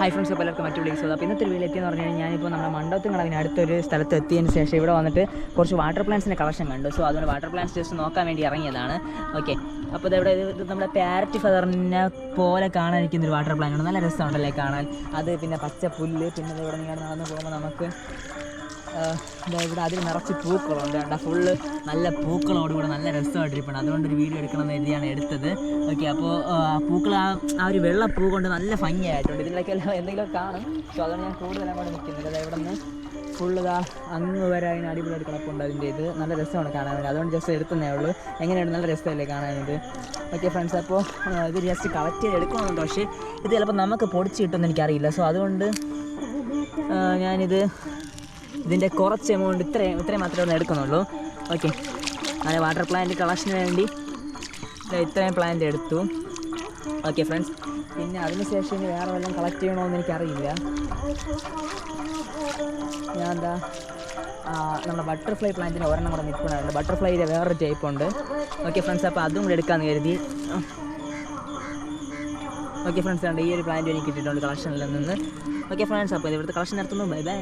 Hi friends അപ്പോൾ എല്ലാവർക്കും മറ്റു വിളിച്ചത് അപ്പോൾ ഇന്നത്തെ വീട്ടിൽ എത്തിയെന്ന് പറഞ്ഞു കഴിഞ്ഞാൽ ഞാനിപ്പോൾ നമ്മുടെ മണ്ടത്തും കളവിന് അടുത്തൊരു സ്ഥലത്ത് എത്തിയതിന് ശേഷം ഇവിടെ വന്നിട്ട് കുറച്ച് വാട്ടർ പ്ലാന്റ്സിന്റെ കളക്ഷൻ കണ്ടു. സോ അതുകൊണ്ട് വാട്ടർ പ്ലാന്റ്സ് ജസ്റ്റ് നോക്കാൻ വേണ്ടി ഇറങ്ങിയതാണ്. ഓക്കെ അപ്പോൾ ഇവിടെ നമ്മുടെ പാരറ്റ് ഫെദറിനെ പോലെ കാണാനിരിക്കുന്ന ഒരു വാട്ടർ പ്ലാന്റ് ഉണ്ട് നല്ല രസമുണ്ടല്ലേ കാണാൻ. അത് പിന്നെ പച്ച പുല്ല് പിന്നെ ഇവിടെ നിങ്ങൾ നടന്ന് പോകുമ്പോൾ നമുക്ക് എന്താ ഇവിടെ അതിൽ നിറച്ച് പൂക്കളുണ്ട്. കേട്ടോ ഫുള്ള് നല്ല പൂക്കളോടുകൂടെ നല്ല രസമായിട്ടിരിക്കണം അതുകൊണ്ട് ഒരു വീഡിയോ എടുക്കണം എന്ന് എഴുതിയാണ് എടുത്തത്. ഓക്കെ അപ്പോൾ പൂക്കൾ ആ ഒരു വെള്ള പൂ കൊണ്ട് നല്ല ഭംഗിയായിട്ടുണ്ട്. എല്ലാം എന്തെങ്കിലും കാണും. സോ അതാണ് ഞാൻ കൂടുതൽ അങ്ങോട്ട് നിൽക്കുന്നത്. അതായത് ഇവിടെ നിന്ന് ഇതാ അങ്ങ് വരെ അതിന് അടിപൊളിയായിട്ട് കിടപ്പുണ്ട് അതിന്റെ ഇത്. നല്ല രസമാണ് കാണാൻ. വേണ്ടി അതുകൊണ്ട് ജസ്റ്റ് എടുത്തതേ ഉള്ളൂ. എങ്ങനെയാണ് നല്ല രസമല്ലേ കാണാനത് ഓക്കെ ഫ്രണ്ട്സ് അപ്പോൾ ഇത് ജസ്റ്റ് കളക്ട് ചെയ്ത് എടുക്കണമെന്നുണ്ട് പക്ഷേ ഇത് ചിലപ്പോൾ നമുക്ക് പൊടിച്ച് കിട്ടുമെന്ന് എനിക്കറിയില്ല. സോ അതുകൊണ്ട് ഞാനിത് ഇതിന്റെ കുറച്ച് എമൗണ്ട് ഇത്രയും ഇത്രയും മാത്രമേ ഒന്ന് എടുക്കുന്നുള്ളൂ. ഓക്കെ അങ്ങനെ വാട്ടർ പ്ലാന്റ് കളക്ഷന് വേണ്ടി. ഇത്രയും പ്ലാന്റ് എടുത്തു. ഓക്കെ ഫ്രണ്ട്സ് പിന്നെ അതിനുശേഷം ഇനി വേറെ വല്ലതും കളക്ട് ചെയ്യണമെന്ന് എനിക്കറിയില്ല. ഞാൻ എന്താ നമ്മുടെ ബട്ടർഫ്ലൈ പ്ലാന്റിന്റെ ഒരെണ്ണം കൂടെ നിൽക്കുന്നുണ്ട്. ബട്ടർഫ്ലൈയുടെ വേറൊരു ടൈപ്പ് ഉണ്ട്. ഓക്കെ ഫ്രണ്ട്സ് അപ്പോൾ അതും കൂടെ എടുക്കാമെന്ന് കരുതി. ഓക്കെ ഫ്രണ്ട്സ് ഉണ്ട് ഈ ഒരു പ്ലാന്റ് എനിക്ക് കിട്ടിയിട്ടുണ്ട് കളക്ഷനിൽ നിന്ന്. ഓക്കെ ഫ്രണ്ട്സ് അപ്പോൾ ഇവിടുത്തെ കളക്ഷൻ നടത്തുന്നു. Bye bye